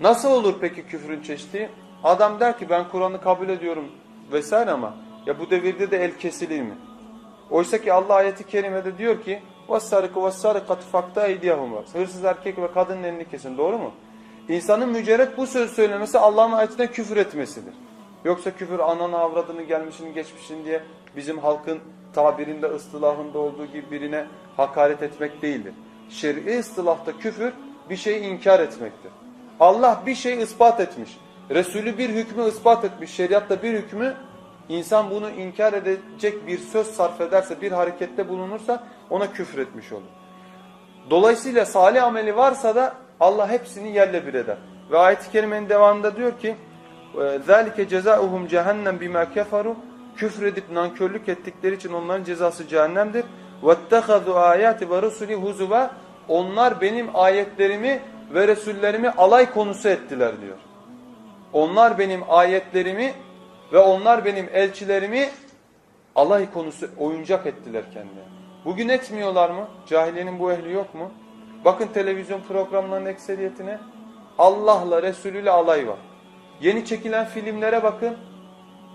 Nasıl olur peki küfrün çeşidi? Adam der ki ben Kur'an'ı kabul ediyorum vesaire ama ya bu devirde de el kesilir mi? Oysa ki Allah ayeti kerimede diyor ki وَالسَّارِقُ وَالسَّارِقَةُ فَقْتَا اَيْدِيَهُمْ Hırsız erkek ve kadının elini kesin. Doğru mu? İnsanın mücerret bu söz söylemesi Allah'ın ayetine küfür etmesidir. Yoksa küfür ananı avradını gelmişini geçmişin diye bizim halkın tabirinde ıstılahında olduğu gibi birine hakaret etmek değildir. Şer'i ıstılahta küfür bir şeyi inkar etmektir. Allah bir şeyi ispat etmiş. Resulü bir hükmü ispat etmiş. Şeriatta bir hükmü insan bunu inkar edecek bir söz sarf ederse, bir harekette bulunursa ona küfür etmiş olur. Dolayısıyla salih ameli varsa da Allah hepsini yerle bir eder. Ve ayet-i kerimenin devamında diyor ki ذَٰلِكَ جَزَاؤُهُمْ cehennem bima keferu Küfredip nankörlük ettikleri için onların cezası cehennemdir. وَاتَّخَذُوا ayati ve rusuli huzuva Onlar benim ayetlerimi ve Resullerimi alay konusu ettiler diyor. Onlar benim ayetlerimi ve onlar benim elçilerimi alay konusu oyuncak ettiler kendilerine. Bugün etmiyorlar mı? Cahiliyenin bu ehli yok mu? Bakın televizyon programlarının ekseriyetine Allah'la Resulüyle alay var. Yeni çekilen filmlere bakın.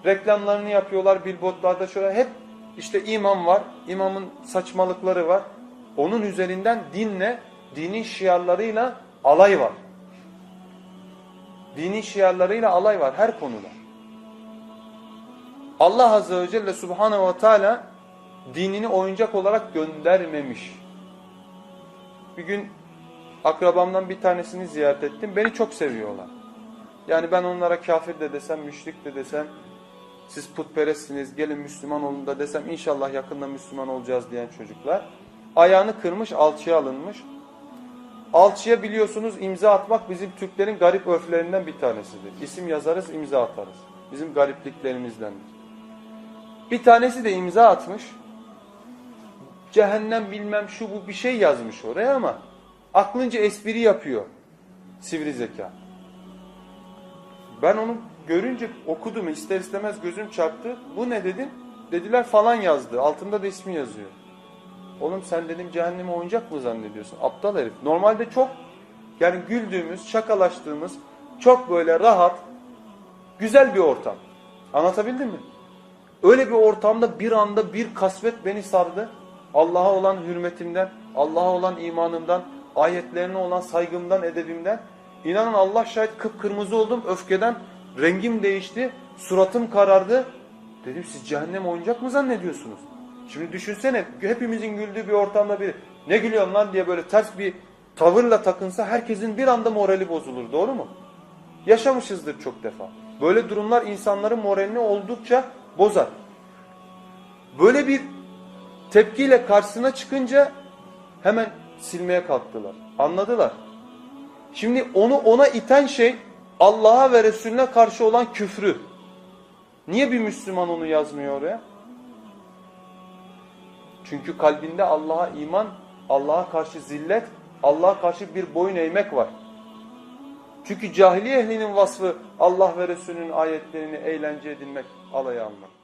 Reklamlarını yapıyorlar billboardlarda şöyle hep işte imam var. İmamın saçmalıkları var. Onun üzerinden dinle, dinin şiarlarıyla alay var. Dini şiarlarıyla alay var her konuda. Allah Azze ve Celle Subhanahu ve Teala dinini oyuncak olarak göndermemiş. Bir gün akrabamdan bir tanesini ziyaret ettim. Beni çok seviyorlar. Yani ben onlara kafir de desem, müşrik de desem, siz putperestsiniz, gelin Müslüman olun da desem inşallah yakında Müslüman olacağız diyen çocuklar. Ayağını kırmış, alçıya alınmış. Alçıya biliyorsunuz imza atmak bizim Türklerin garip örflerinden bir tanesidir. İsim yazarız, imza atarız. Bizim garipliklerimizdendir. Bir tanesi de imza atmış. Cehennem bilmem şu bu bir şey yazmış oraya ama aklınca espri yapıyor. Sivri zeka. Ben onu görünce okudum ister istemez gözüm çarptı. Bu ne dedim? Dediler falan yazdı. Altında da ismi yazıyor. Oğlum sen dedim cehennemi oyuncak mı zannediyorsun? Aptal herif. Normalde çok yani güldüğümüz, şakalaştığımız çok böyle rahat, güzel bir ortam. Anlatabildim mi? Öyle bir ortamda bir anda bir kasvet beni sardı. Allah'a olan hürmetimden, Allah'a olan imanımdan, ayetlerine olan saygımdan, edebimden. İnanın Allah şahit kıpkırmızı oldum öfkeden. Rengim değişti, suratım karardı. Dedim siz cehennem oyuncak mı zannediyorsunuz? Şimdi düşünsene hepimizin güldüğü bir ortamda bir ne gülüyorsun lan diye böyle ters bir tavırla takınsa herkesin bir anda morali bozulur doğru mu? Yaşamışızdır çok defa. Böyle durumlar insanların moralini oldukça bozar. Böyle bir tepkiyle karşısına çıkınca hemen silmeye kalktılar. Anladılar. Şimdi onu ona iten şey Allah'a ve Resulüne karşı olan küfrü. Niye bir Müslüman onu yazmıyor oraya? Çünkü kalbinde Allah'a iman, Allah'a karşı zillet, Allah'a karşı bir boyun eğmek var. Çünkü cahiliye ehlinin vasfı Allah ve Resulünün ayetlerini eğlence edinmek, alaya almak.